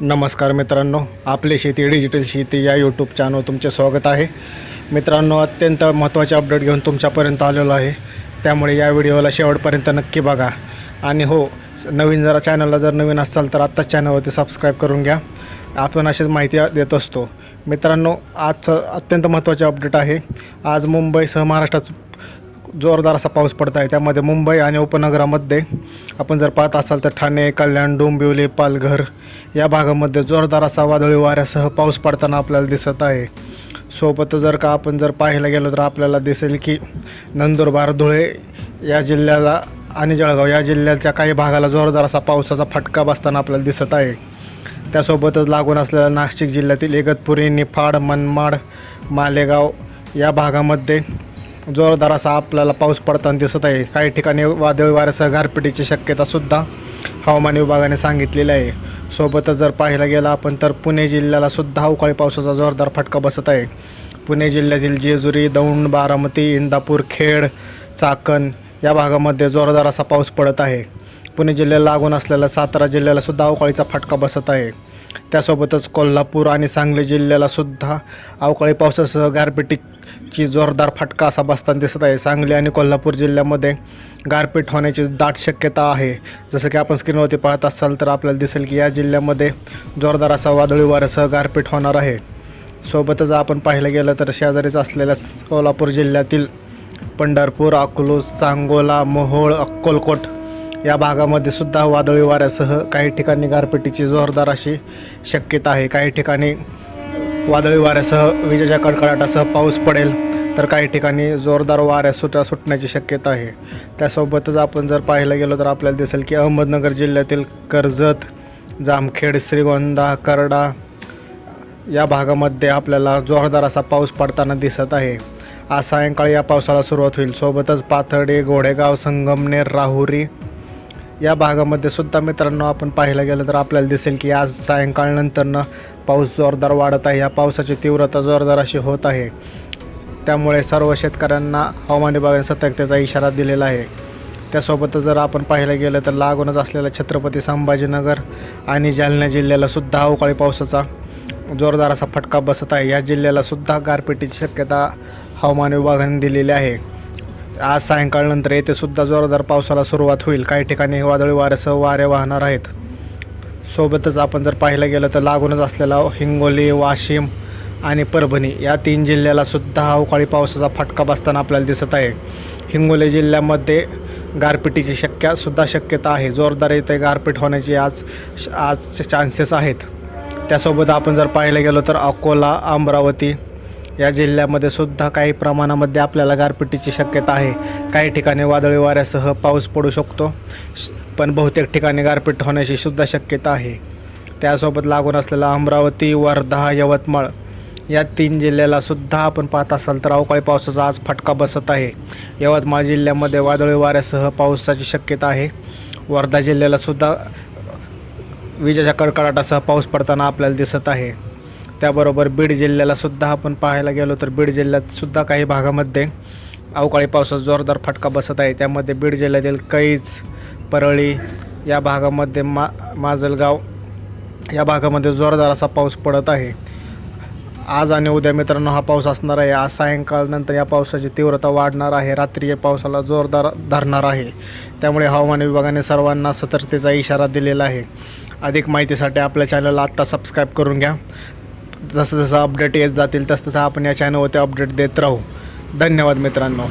नमस्कार मित्रांनो आपली शेती डिजिटल शेती या यूट्यूब चॅनल तुमचे स्वागत आहे. मित्रांनो अत्यंत महत्त्वाचे अपडेट घेऊन तुमच्यापर्यंत आलेलो आहे. त्यामुळे या व्हिडिओला शेवटपर्यंत नक्की बघा. आणि हो नवीन जरा चॅनलला जर नवीन असाल तर आत्ताच चॅनलवरती सबस्क्राईब करून घ्या. आपण अशीच माहिती देत असतो. मित्रांनो आजचं अत्यंत महत्त्वाचे अपडेट आहे. आज मुंबईसह महाराष्ट्रात जोरदार असा पाऊस पडत आहे त्यामध्ये मुंबई आणि उपनगरामध्ये आपण जर पाहत असाल तर ठाणे कल्याण डोंबिवली पालघर या भागामध्ये जोरदार असा वादळी वाऱ्यासह पाऊस पडताना आपल्याला दिसत आहे. सोबत जर का आपण जर पाहायला गेलो तर आपल्याला दिसेल की नंदुरबार धुळे या जिल्ह्याला आणि जळगाव या जिल्ह्याच्या काही भागाला जोरदार असा पावसाचा फटका बसताना आपल्याला दिसत आहे. त्यासोबतच लागून असलेल्या नाशिक जिल्ह्यातील इगतपुरी निफाड मनमाड मालेगाव या भागामध्ये जोरदार असा आपल्याला पाऊस पडताना दिसत आहे. काही ठिकाणी वादळी वाऱ्यासह गारपिटीची शक्यतासुद्धा हवामान विभागाने सांगितलेली आहे. सोबतच जर पाहायला गेला आपण तर पुणे जिल्ह्याला सुद्धा अवकाळी पावसाचा जोरदार फटका बसत आहे. पुणे जिल्ह्यातील जेजुरी दौंड बारामती इंदापूर खेड चाकण या भागामध्ये जोरदार असा पाऊस पडत आहे. पुणे जिल्ह्याला लागून असलेल्या सातारा जिल्ह्याला सुद्धा अवकाळीचा फटका बसत आहे. त्यासोबतच कोल्हापूर आणि सांगली जिल्ह्याला सुद्धा अवकाळी पावसासह गारपिटीची जोरदार फटका असा बसताना दिसत आहे. सांगली आणि कोल्हापूर जिल्ह्यामध्ये गारपीट होण्याची दाट शक्यता आहे. जसं की आपण स्क्रीनवरती पाहत असाल तर आपल्याला दिसेल की या जिल्ह्यामध्ये जोरदार असा वादळी वाऱ्यासह गारपीट होणार आहे. सोबतच आपण पाहिलं गेलं तर शेजारीच असलेल्या कोल्हापूर जिल्ह्यातील पंढरपूर अकलूज सांगोला मोहोळ अक्कलकोट या भागामध्ये सुद्धा वादळी वाऱ्यासह काही ठिकाणी गारपिटीची जोरदार अशी शक्यता आहे. काही ठिकाणी वादळी वाऱ्यासह विजेच्या कडकडाटासह पाऊस पडेल तर काही ठिकाणी जोरदार वाऱ्या सुटा सुटण्याची शक्यता आहे. त्यासोबतच आपण जर पाहायला गेलो तर आपल्याला दिसेल की अहमदनगर जिल्ह्यातील कर्जत जामखेड श्रीगोंदा करडा या भागामध्ये आपल्याला जोरदार असा पाऊस पडताना दिसत आहे. आज सायंकाळी या पावसाला सुरुवात होईल. सोबतच पाथर्डी घोडेगाव संगमनेर राहुरी या भागामध्ये सुद्धा मित्रांनो आपण पाहायला गेलं तर आपल्याला दिसेल की आज सायंकाळनंतरनं पाऊस जोरदार वाढत आहे. या पावसाची तीव्रता जोरदार अशी होत आहे. त्यामुळे सर्व शेतकऱ्यांना हवामान विभागाने सतर्कतेचा इशारा दिलेला आहे. त्यासोबतच जर आपण पाहायला गेलं तर लागूनच असलेल्या छत्रपती संभाजीनगर आणि जालना जिल्ह्याला सुद्धा अवकाळी पावसाचा जोरदार असा फटका बसत आहे. या जिल्ह्याला सुद्धा गारपिटीची शक्यता हवामान विभागाने दिलेली आहे. आज सायंकाळनंतर येथे सुद्धा जोरदार पावसाला सुरुवात होईल. काही ठिकाणी वादळी वाऱ्यासह वारे वाहणार आहेत. सोबतच आपण जर पाहायला गेलं तर लागूनच असलेला हिंगोली वाशिम आणि परभणी या तीन जिल्ह्याला सुद्धा अवकाळी पावसाचा फटका बसताना आपल्याला दिसत आहे. हिंगोली जिल्ह्यामध्ये गारपिटीची शक्य सुद्धा शक्यता आहे. जोरदार इथे गारपीट होण्याची आज आज चान्सेस आहेत. त्यासोबत आपण जर पाहायला गेलो तर अकोला अमरावती या जिल्ह्यामध्ये सुद्धा काही प्रमाणामध्ये आपल्याला गारपिटीची शक्यता आहे. काही ठिकाणी वादळी वाऱ्यासह पाऊस पडू शकतो पण बहुतेक ठिकाणी गारपीट होण्याची सुद्धा शक्यता आहे. त्यासोबत लागून असलेला अमरावती वर्धा यवतमाळ या तीन जिल्ह्याला सुद्धा आपण पाहत असाल तर अवकाळी पावसाचा आज फटका बसत आहे. यवतमाळ जिल्ह्यामध्ये वादळी वाऱ्यासह पावसाची शक्यता आहे. वर्धा जिल्ह्याला सुद्धा विजेच्या कडकडाटासह पाऊस पडताना आपल्याला दिसत आहे. त्याबरोबर बीड जिल्ह्याला सुद्धा आपण पाहायला गेलो तर बीड जिल्ह्यात सुद्धा काही भागामध्ये अवकाळी पावसाचा जोरदार फटका बसत आहे. त्यामध्ये बीड जिल्ह्यातील कैज परळी या भागामध्ये मा माजलगाव या भागामध्ये जोरदार असा पाऊस पडत आहे. आज आणि उद्या मित्रांनो हा पाऊस असणार आहे. आज सायंकाळनंतर या पावसाची तीव्रता वाढणार आहे. रात्री या पावसाला जोरदार धरणार आहे. त्यामुळे हवामान विभागाने सर्वांना सतर्कतेचा इशारा दिलेला आहे. अधिक माहितीसाठी आपल्या चॅनलला आत्ता सबस्क्राईब करून घ्या. जसं जसं अपडेट येत जातील तसं तसं आपण या चॅनलवरती अपडेट देत राहू. धन्यवाद मित्रांनो.